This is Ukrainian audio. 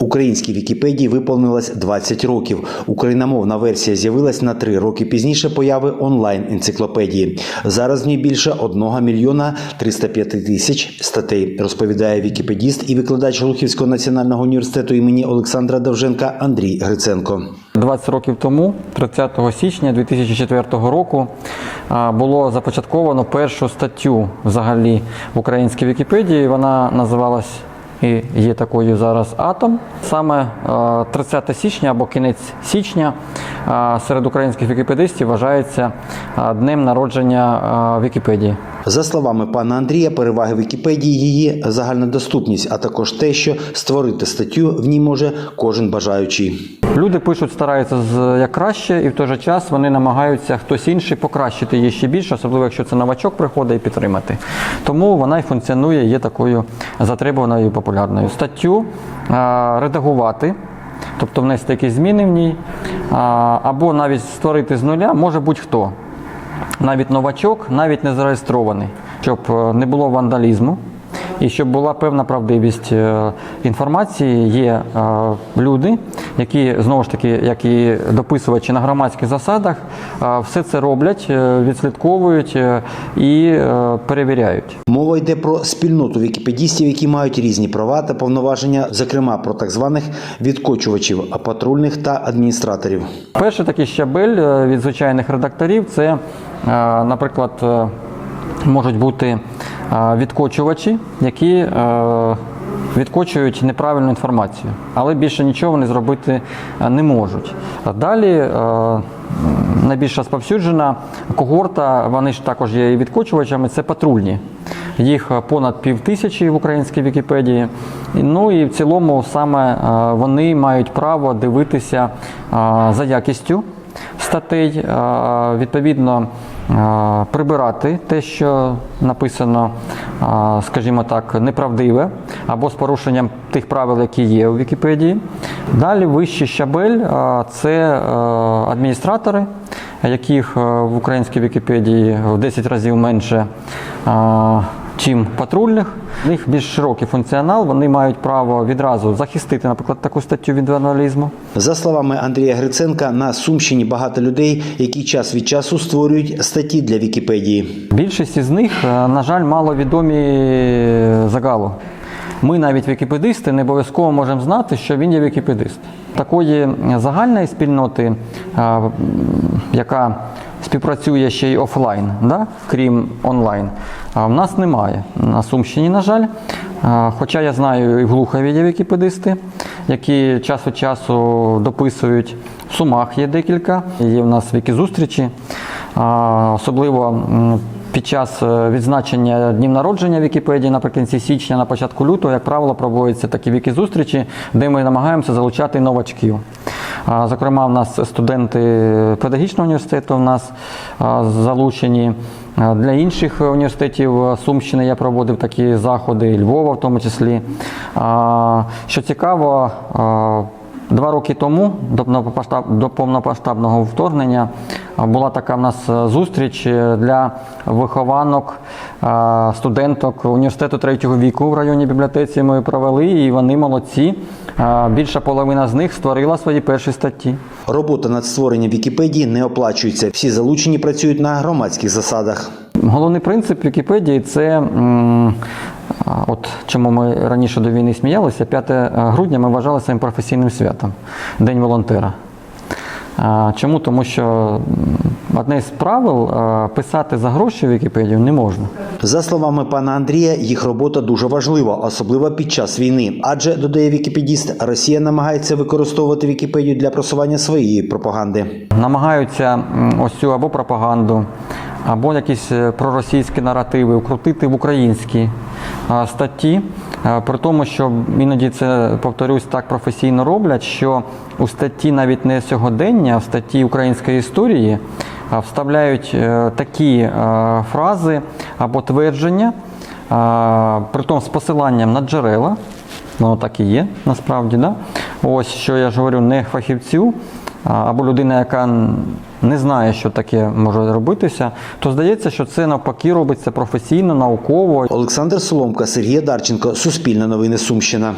Українській Вікіпедії виповнилось 20 років. Україномовна версія з'явилась на три роки пізніше появи онлайн-енциклопедії. Зараз в ній більше 1 мільйона 305 тисяч статей, розповідає вікіпедіст і викладач Глухівського національного університету імені Олександра Довженка Андрій Гриценко. 20 років тому, 30 січня 2004 року, було започатковано першу статтю взагалі в українській Вікіпедії. Вона називалась і є такою зараз Атом. Саме е, 30 січня або кінець січня е, серед українських вікіпедистів вважається е, днем народження е, Вікіпедії. За словами пана Андрія, переваги Вікіпедії її загальна доступність, а також те, що створити статтю в ній може кожен бажаючий. Люди пишуть, стараються з як краще, і в той же час вони намагаються хтось інший покращити її ще більше, особливо якщо це новачок приходить і підтримати. Тому вона і функціонує, є такою затребуваною і популярною. Статтю редагувати, тобто внести якісь зміни в ній, або навіть створити з нуля може будь-хто. Навіть новачок, навіть не зареєстрований, щоб е, не було вандалізму. І щоб була певна правдивість е, інформації, є е, люди, які знову ж таки, як і дописувачі на громадських засадах, е, все це роблять, відслідковують і перевіряють. Мова йде про спільноту вікіпедістів, які мають різні права та повноваження, зокрема про так званих відкочувачів, патрульних та адміністраторів. Перший такий щабель від звичайних редакторів це, наприклад, можуть бути відкочувачі, які е, відкочують неправильну інформацію, але більше нічого вони зробити е, не можуть. Далі е, найбільш розповсюджена когорта, вони ж також є і відкочувачами, це патрульні. Їх понад пів тисячі в українській Вікіпедії. Ну і в цілому саме вони мають право дивитися за якістю статей, відповідно прибирати те, що написано, скажімо так, неправдиве або з порушенням тих правил, які є у Вікіпедії. Далі вищий щабель це е, адміністратори, яких е, в українській Вікіпедії в 10 разів менше. Е, Чим патрульних, у них більш широкий функціонал, вони мають право відразу захистити, наприклад, таку статтю від вандалізму. За словами Андрія Гриценка, на Сумщині багато людей, які час від часу створюють статті для Вікіпедії. Більшість із них, е, на жаль, мало відомі загалу. Ми, навіть вікіпедисти, не обов'язково можемо знати, що він є вікіпедист. Такої загальної спільноти, е, яка співпрацює ще й офлайн, да? крім онлайн, в нас немає. На Сумщині, на жаль. Е, Хоча я знаю, і в Глухові є вікіпедисти, які час від часу дописують. В Сумах є декілька, є в нас вікізустрічі. А, Особливо під час е, відзначення днів народження Вікіпедії наприкінці січня, на початку лютого, як правило, проводяться такі вікізустрічі, де ми намагаємося залучати новачків. Зокрема, в нас студенти педагогічного університету в нас залучені. Для інших університетів Сумщини я проводив такі заходи, і Львова в тому числі. Що цікаво, Два роки тому до повномасштабного вторгнення була така в нас е, зустріч е, для вихованок, е, студенток університету третього віку в районній бібліотеці. Ми провели, і вони молодці. Більша половина з них створила свої перші статті. Робота над створенням Вікіпедії не оплачується. Всі залучені працюють на громадських засадах. Головний принцип Вікіпедії це. От чому ми раніше до війни сміялися, 5 грудня ми вважали своїм професійним святом День волонтера. Чому? Тому що одне з правил писати за гроші в Вікіпедію не можна. За словами пана Андрія, їх робота дуже важлива, особливо під час війни. Адже додає Вікіпедіст, Росія намагається використовувати Вікіпедію для просування своєї пропаганди. Намагаються ось цю або пропаганду, або якісь е, проросійські наративи вкрутити в українські статті. При тому, що іноді це, повторюсь, так професійно роблять, що у статті навіть не сьогодення, а в статті української історії вставляють е, такі е, фрази або твердження, а, при тому з посиланням на джерела, воно так і є насправді. Да? Ось що я ж говорю, не фахівцю, або людина, яка не знає, що таке може робитися, то здається, що це навпаки робиться професійно, науково. Олександр Соломка, Сергій Дарченко, Суспільне новини Сумщина.